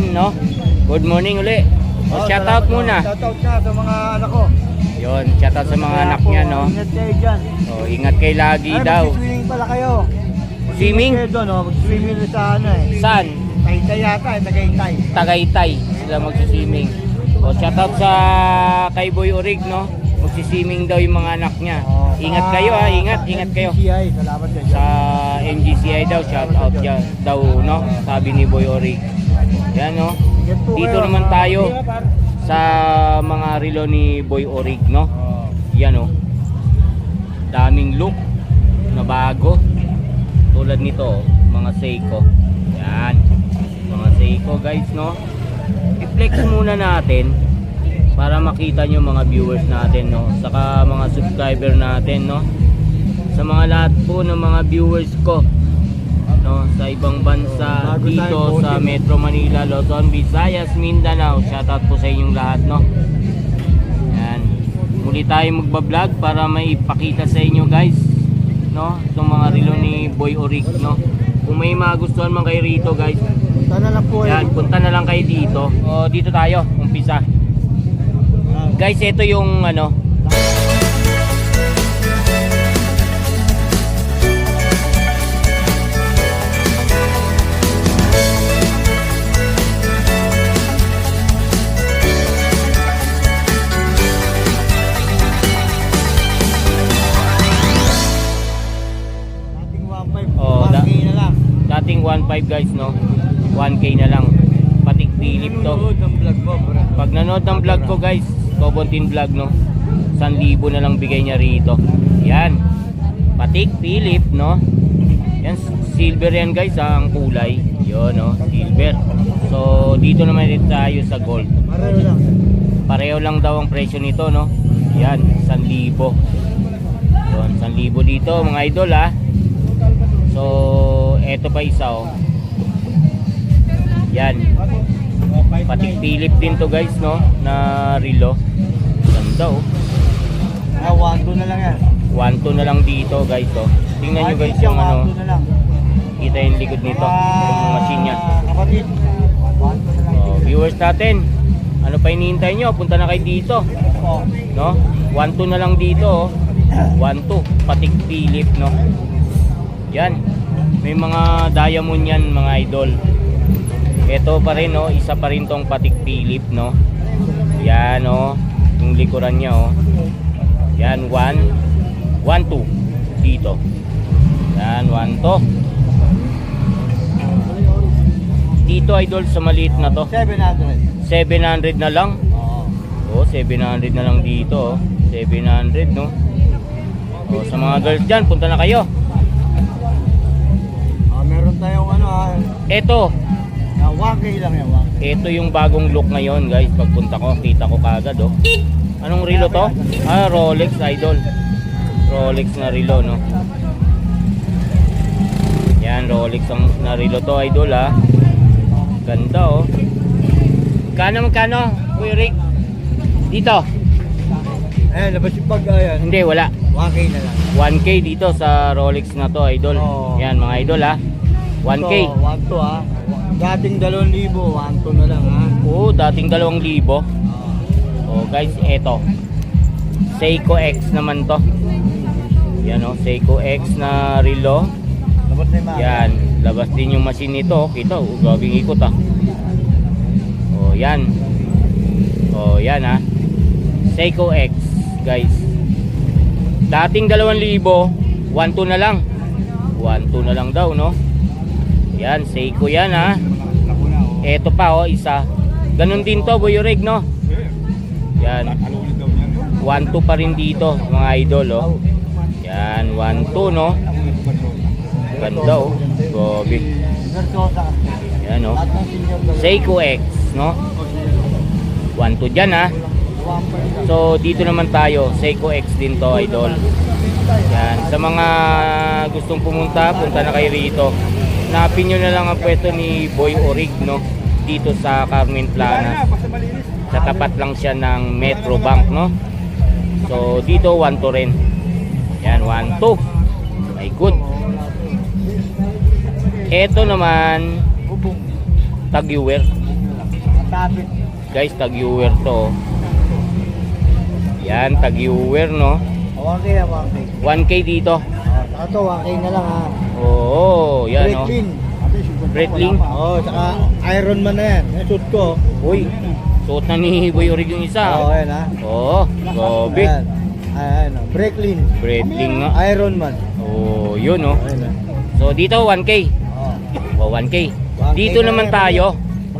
Yan, no? Good morning uli. O, Oh, shout out muna. oh. Shout out na sa mga anak ko. Yun, shout out sa mga Kaya anak po, niya, no? Ingat kayo dyan. O, ingat kayo lagi Ay, daw. mag-swimming pala kayo. Swimming? Kayo doon, oh. Mag-swimming sa ano eh. Saan? Tahitay yata eh, Tagaytay. Tagaytay sila magsiswimming. O, shout out sa kay Boy Orig, no? Magsiswimming daw yung mga anak niya. Oh, Ingat sa- kayo, ha? Ingat, sa ingat kayo. NCCI, salamat kayo. Sa NGCI daw, shout out daw, no? Sabi ni Boy Orig. Yan, no? Dito naman tayo sa mga relo ni Boy Orig, no? Yan, oh. Daming look na bago. Tulad nito, mga Seiko. Yan. Mga Seiko, guys, no? I-flex muna natin para makita nyo mga viewers natin, no? Saka mga subscriber natin, no? Sa mga lahat po ng mga viewers ko, no? Sa ibang bansa, Bago dito tayo sa. Metro Manila, Luzon, Visayas, Mindanao. Shoutout po sa inyong lahat, no? Yan. Muli tayo magbablog para may ipakita sa inyo, guys. No? Itong mga relo ni Boy Orig, no? Kung may magustuhan man kayo rito, guys, Sana lang po yan, punta na lang kayo dito. O, dito tayo, umpisa. Ah, Guys, ito yung ano, guys, no? 1K na lang. Patik Philip to. Pag nanood ng vlog ko guys, Kobontin vlog no. 1,000 na lang bigay niya rito. Yan. Patik Philip no. Yan silver yan guys ah, ang kulay. Yun no, silver. So dito naman rin tayo sa gold. Pareho lang. Pareho lang daw ang presyo nito no. Yan, 1,000. Yun, 1,000 dito mga idol ah. So eto pa isa oh. Yan. Patik Philip din to guys no na relo. Ganda oh. Ah, 1-2 na lang yan. 1 na lang dito guys oh. Tingnan nyo guys yung ano, 1-2 kita yung likod nito, yung machine niya. Ah, Kapatid. 1-2 lang. Oh, viewers natin, ano pa hinihintay nyo? Punta na kayo dito, no? 1 na lang dito oh. 1 Patik Philip no. Yan. May mga diamond yan mga idol. Ito pa rin no, isa pa rin tong Patik Philip no. Yan oh, yung likuran niya oh. Yan 1 1 2 dito. Yan 1 to. Dito idol sa maliit na to. 700. 700 na lang. Oo. Oh, 700 na lang dito. Oh. 700 no. Oh, sa mga girls dyan, punta na kayo. Ah, meron tayong ano ah. Ito, ah, 1K lang yan. 1K. ito yung bagong look ngayon guys. Pagpunta ko, kita ko kagad oh. Anong relo to? Ah, Rolex Idol. Rolex na relo no. Yan, Rolex ang na relo to Idol ah. Ganda oh. Kano magkano? Kuya Rick? Dito. Ayan, labas yung pag ayan. Hindi, wala. 1K na lang. 1K dito sa Rolex na to, idol. Oo. Yan mga idol ha. 1K. So, 1 to ah. Dating 2,000, 1 to na lang ah. Oo, dating 2,000. Ah. Oh, guys, eto. Seiko X naman to. Yan oh, Seiko X na relo. Labas na yung. Yan, labas din yung machine nito. Kita, oh, gabing ikot ah. Oh, yan. Oh, yan ha. Seiko X, guys. Dating 2,000, 1.2 na lang. 1.2 na lang daw, no? Yan, Seiko yan ha. Eto pa oh, isa. Ganun din to, Boy Rig, no? Yan. Ano ulit daw yan? 1-2 pa rin dito, mga idol, oh. Yan, 1-2, no? Ganda, oh. Gobi. Yan, oh. Seiko X, no? 1-2 dyan, ha? 1.5 So, dito naman tayo. Seiko X din to, idol. Yan. Sa mga gustong pumunta, punta na kayo rito. Hanapin nyo na lang ang pwesto ni Boy Orig, no? Dito sa Carmen Planas. Sa tapat lang siya ng Metro Bank, no? So, dito 1 to rin. Yan, 1 to. Ay, good. Ito naman. Tapit. Guys, tag-viewer to. Yan, tag-viewer, no? 1K na 1K. 1K dito. Oh, saka to, 1K na lang ha. Oo, yan, no? Breitling. Breitling? Oo, oh, saka Iron Man na yan. Yung suit ko. Uy, suot na ni Boy Orig yung Oo, isa. oh, ayan ha. Oo, gobe. Ayan. Ayan, oh. Breitling. Breedling nga. Iron Man. Oo, yun, no? Ayan ha. So, dito 1K. Oh. O, 1K. 1K Dito na naman yan. tayo.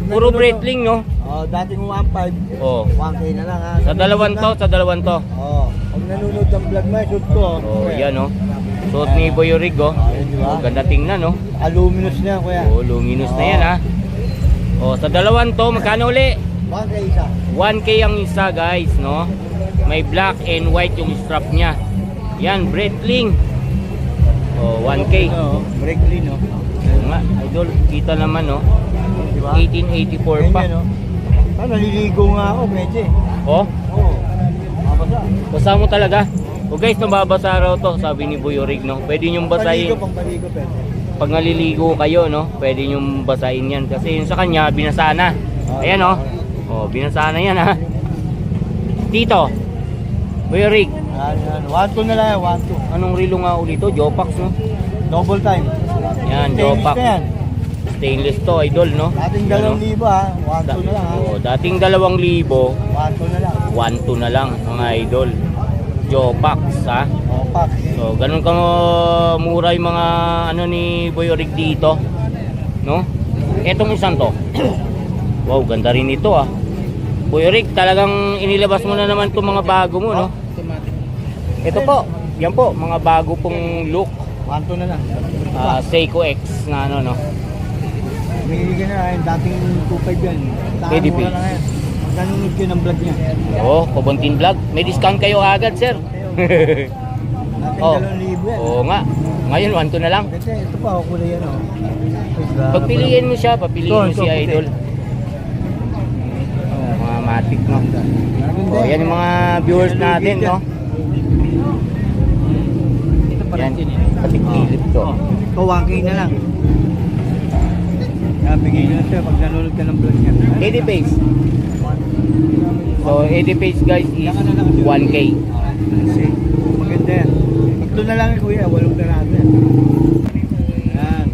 Puro nandun, Breitling, no? Oh, dating 1.5. Oo. 1K na lang ha. Sa dalawan to, sa dalawan to. Oo. Pag nanonood ng vlog mo, shoot ko. Oh, yan, no? Suot ni Boy Orig, oh. Oh? Oh, ganda tingnan, no? Aluminous na kuya. Oh, luminous na yan, ha? Oh, sa dalawan to, magkano uli? 1K isa. 1K ang isa, guys, no? May black and white yung strap niya. Yan, Breitling. Oh, 1K. Oo, Breitling, no? Oo nga, idol, kita naman, no? Di ba? 1884 pa. No? Ah, naliligo nga ako, medyo eh. Oh, Oo. Mabasa. basa mo talaga. O guys, nababasa raw to, sabi ni Boy Orig, no? Pwede nyong basahin. Paligo, pang paligo, pwede. Pag naliligo kayo, no? Pwede nyong basahin yan. Kasi yung sa kanya, binasa na. Ayan, no? Oh, binasa na yan, ha? Dito. Boy Orig, Yan, yan. 1-2 na lang yan, 1-2. anong relo nga ulit to? Jopax, no? Double time. Yan, Jopax. yan. Stainless to, idol, no? Dating Yan, no? 2,000 ha. 1-2 na lang ha. Oh, dating 2,000, 1-2 na lang. 1-2 na lang, mga idol. Jopax, ha? Oh, pack. So, ganun ka mo- mura yung mga ano ni Boy Orig dito. No? Etong isang to. wow, ganda rin ito ah. Boy Orig, talagang inilabas mo na naman itong mga bago mo, no? Ito po, yan po, mga bago pong look. 1-2 na lang. ah, Seiko X na ano, no? Binili ka na. Dating 2.5 yan. Mura pwede. na yan. Nanonood kayo ng vlog niya. Oo, Kobontin Vlog. May discount kayo agad, sir. Oh. 2,000 yan. Oo nga. Ngayon, 1-2 na lang. Kasi ito pa, ako kulay yan oh. Pagpiliin mo siya, papiliin mo ito, si puti. Idol. Oh, mga matic, no? Oh, eh. yan yung mga viewers natin, no? Ito pa Yan. rin yan. Patikilip to. Ito 1K na lang. Kaya bigay ko na sa'yo pag nanonood ka ng vlog niya. 80 pace. So, 80 pace guys is 1K. Kasi maganda yan. Ito na lang kuya, walong peraso yan. Yan.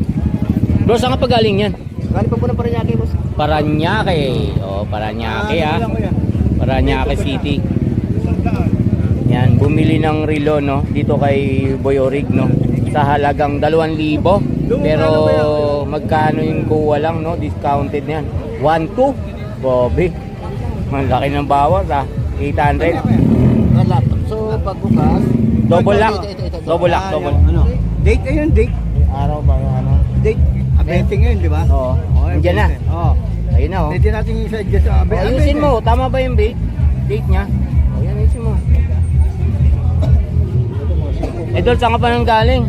Bro, saan ka pa galing yan? Kali pa po na Paranaque, boss. Paranaque. Oh, Paranaque Ah, ah. Paranaque City. Yan, bumili ng relo no dito kay Boy Orig no sa halagang 2,000 pero magkano yung kuha lang no? Discounted na yan. 1,2 Bobby. Malaki ng bawas ah. 800 So, pagbukas, double lock. double lock Ah, double. Ano? Date ayun, date. araw ba ano? Date. Abenting ngayon, di ba? oo. Nandiyan na. Oo. ayun na oh. Pwede natin yung sa Oh, ayusin mo. Tama ba yung date? Date niya? Oh yan ayusin mo. Eh, Dol, saan ka pa nang galing?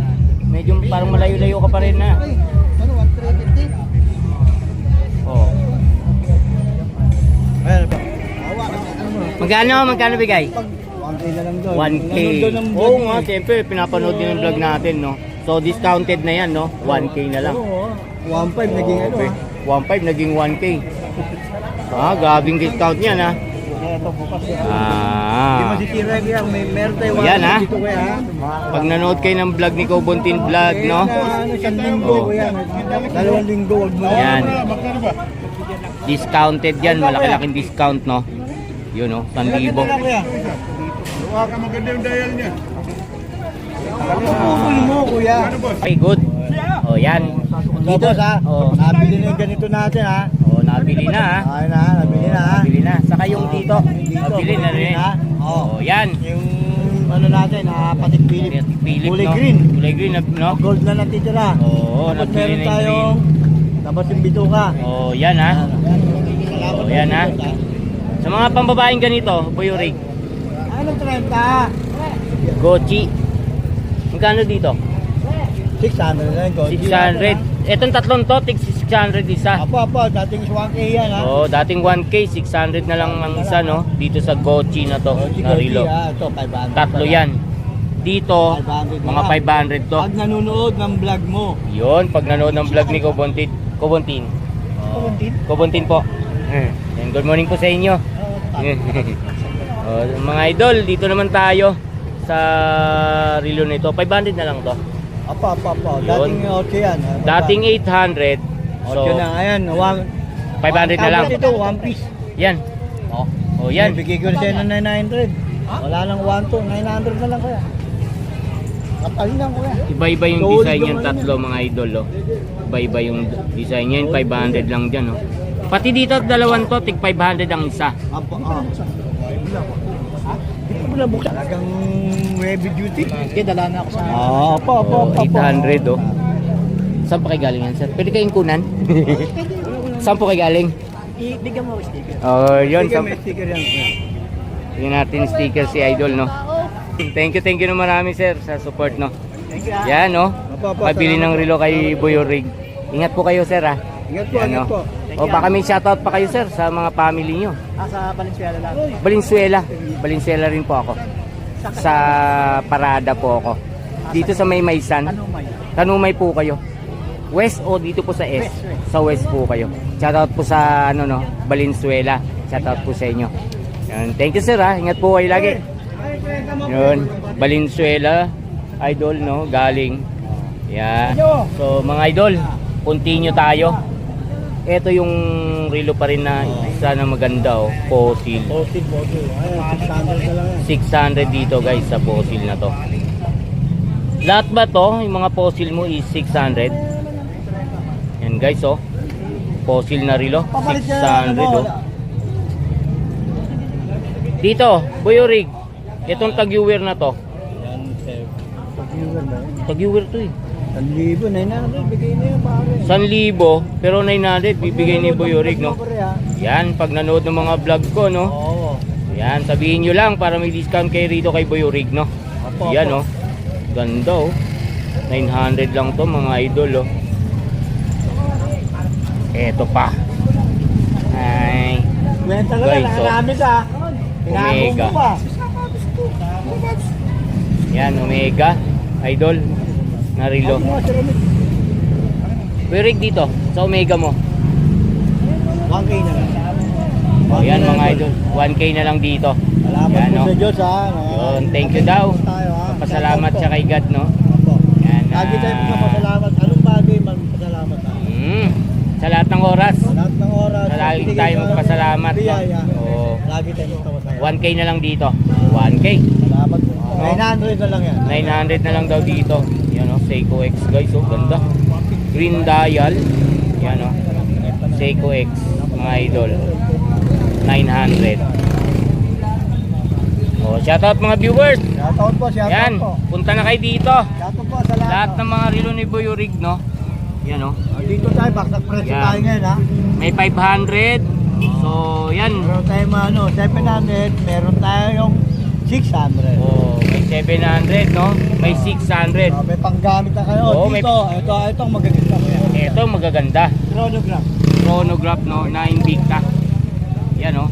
Medyo parang malayo-layo ka pa rin na. Ano, 1,350? Oh. Ayan pa. Awa kasi ano mo. Magkano? Magkano bigay? Pag 1K na lang doon. 1K. Nanonood doon ng vlog Oo nga, siyempre, pinapanood din ng vlog natin, no? So, discounted na yan, no? 1K na lang. Oo. 1.5 naging ano Okay. ah. 1.5 naging 1K. Ah, gabing discount yan, ha? Ito bukas Ah. masitira kaya may meron tayo Yan, ah. dito kuya ha. Pag nanood kayo ng vlog ni Kobontin Vlog, no? Eh, na, ano, isang linggo Oh. Dalawang linggo. Yan. Discounted yan, malaki-laking discount, no? Yun, no? 1,000. Ito na kuya. Luha ka maganda yung dial niya. Kukul mo kuya. Okay, good. Oh, yan. Dito ha. Oh. Nabili na yung ganito natin ha. Oh, nabili na, ha? Ayun na, nabili na ha. Nabili na. Saka yung dito, Dito, nabili na rin. ha. Oo. Oh, yan. Yung ano natin, ha, patit Philip. Philip, Kulay no? green. Kulay green, no? Gold na natitira. Oo, Tapos nabili meron na yung tayong, tapos yung bituka. Oh, yan, ha? Salamat Oh, yan, ha? Sa mga pambabaeng ganito, Boy Rig, Ano 30? Gochi. Magkano dito? 600 na lang. gold. 600. Etong tatlong to, tig 600 isa. Apo, apo, dating 1K yan ha. Oh, dating 1K, 600 na lang ang isa, no? Dito sa Gochi na to, Gold, na gold, relo. ha. Ito, 500. Tatlo yan. Dito, 500 na mga lang. 500 to. Pag nanonood ng vlog mo. Yun, pag nanood ng vlog ni Kobontin. Kobontin. Kumuntin? Kobontin po. Yan, good morning po sa inyo. oh, mga idol, dito naman tayo sa relo nito. 500 na lang to. Apa, apa, apa. Dating 8 yan. ah. Dating 800. So, 8 na, ayan. One, 500 na lang. Ito, one piece. Yan. Oh. Oh, yan. Bigay ko na sa'yo ng 900. Wala nang 1 to, 900 na lang kaya. Kapal lang kuya. Iba-iba yung design yung yan tatlo mga idol. Oh. Iba-iba yung design yan. 500 lang dyan. Oh. Pati dito dalawang to, tig 500 ang isa. Ah. Hindi ko na buksan. Talagang heavy duty. Hindi, dala na ako sa... Ah, apa, apa, Oh, apa. 800 oh. Saan pa kayo galing yan, sir? Pwede kayong kunan? Saan po kayo galing? Ibigyan mo ako sticker. Oh, yun. May sticker yan. yun natin sticker si Idol, no? Thank you, thank you na marami, sir, sa support, no? Thank you. ah. Yan, no? Pabili ng relo kay Boyo Rig. Ingat po kayo, sir, ha? Ingat po, Yan, ingat po. O baka may shoutout pa kayo, sir, sa mga family nyo. Ah, sa Valenzuela lang. Valenzuela. Valenzuela rin po ako. Sa parada po ako. Dito sa May Maysan. Ano may? Tanumay po kayo. West o dito po sa S? West, west. Sa West po kayo. Shoutout po sa ano no, Valenzuela. Shoutout po sa inyo. Yan. Thank you sir ha. Ingat po kayo lagi. Yun. Valenzuela. Idol no. Galing. Yan. So mga idol. Continue tayo. Ito yung relo pa rin na isa na maganda oh. Fossil. Posted, posted. Ayan, 600 na lang yan. 600 dito guys sa fossil na to. Lahat ba to, yung mga fossil mo is 600? Yan guys oh. Fossil na rilo, Papalit yan, 600 ano, oh. Dito, Boyo Rig. Itong tag-viewer na to. Tag-viewer to eh. 1,000, 900, bigay na yan pare. 1,000 pero 900 bibigay ni Boyo Rig no. Ah. Yan, pag nanood ng mga vlog ko no. Oo. Yan, sabihin nyo lang para may discount kayo rito kay Boyo Rig no. Apo, Yan apo. oh. Ganda oh. 900 lang to mga idol oh. Eto pa. Ay. Kwenta ka lang, nakarami ka. Pinagong Omega. pa. Yan, Omega. Idol. Narilo. Ano nga, sir, Omega? Rig dito. Sa Omega mo. 1K na lang. O, 1K yan na mga idol. 1K na lang dito. Salamat Yan, po no? sa Diyos ha. Yun, thank you daw. Ha? Pasalamat siya kay God, no? Yan. Lagi tayo ah, magpapasalamat. Anong bagay man pasalamat ha? mm, sa lahat ng oras. Lahat ng oras. Sa lagi tayo sa magpasalamat. Biyaya. Oo. Lagi tayo magpapasalamat. 1K na lang dito. 1K. Salamat po. Oo. 900 na lang yan. 900 na lang daw dito. Yan oh, Seiko X guys, oh, ganda. Green dial. Yan oh. Seiko X, mga idol. 900. Oh, shoutout mga viewers. Shoutout po, shoutout Yan, po. punta na kayo dito. Shoutout po sa lahat. Lahat ng mga relo ni Boyo Rig, no? Yan oh. Ah, Dito tayo, baksak presyo Yan. tayo ngayon ha. May 500. So, yan. Meron tayo mga ano, 700, meron tayo yung 600. Oh, may 700, no? May 600. Ah, may panggamit na kayo. Oo, may- Dito, ito, ito ang magaganda ko yan. Ito magaganda. Chronograph. chronograph no na Invicta yan oh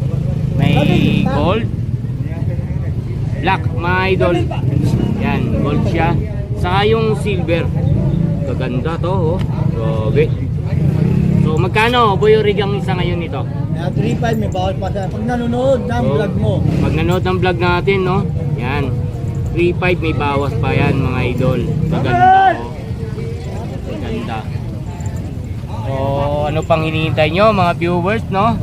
may gold black mga idol yan gold siya saka yung silver gaganda to oh grabe so magkano boy rig ang isa ngayon nito Kaya 3.5 may bawal pa sa pag nanonood ng Oh. vlog mo. pag nanood ng vlog natin no yan 3.5 may bawas pa yan mga idol gaganda oh gaganda So, ano pang hinihintay nyo mga viewers, no?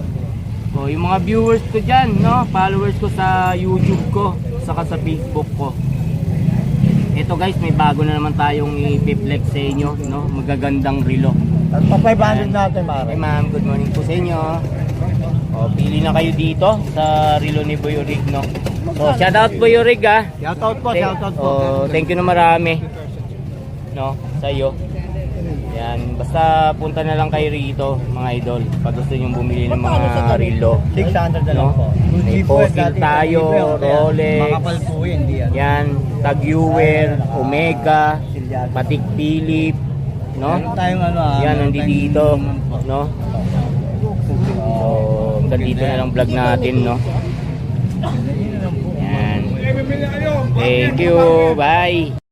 So, yung mga viewers ko dyan, no? Followers ko sa YouTube ko, saka sa Facebook ko. Ito guys, may bago na naman tayong i-flex sa inyo, no? Magagandang relo. Pa 500 natin, pare. Okay ma'am, good morning po sa inyo. O, pili na kayo dito sa relo ni Boy Rig, no? So, shout out Boy Rig, ah. Shoutout po, Thank- shoutout po. oh, thank you na marami. No, sa iyo. Yan, basta punta na lang kayo rito, mga idol. Pag gusto niyo bumili ng mga relo. 600 na lang No? po. May fossil tayo, Rolex. Makapal po yun, hindi yan. Yan, Tag-Heuer, Omega, Patik Philip, no? Tayong ano ah. Yan, nandito dito, no? So, hanggang dito na lang vlog natin, no? Yan. Thank you, bye!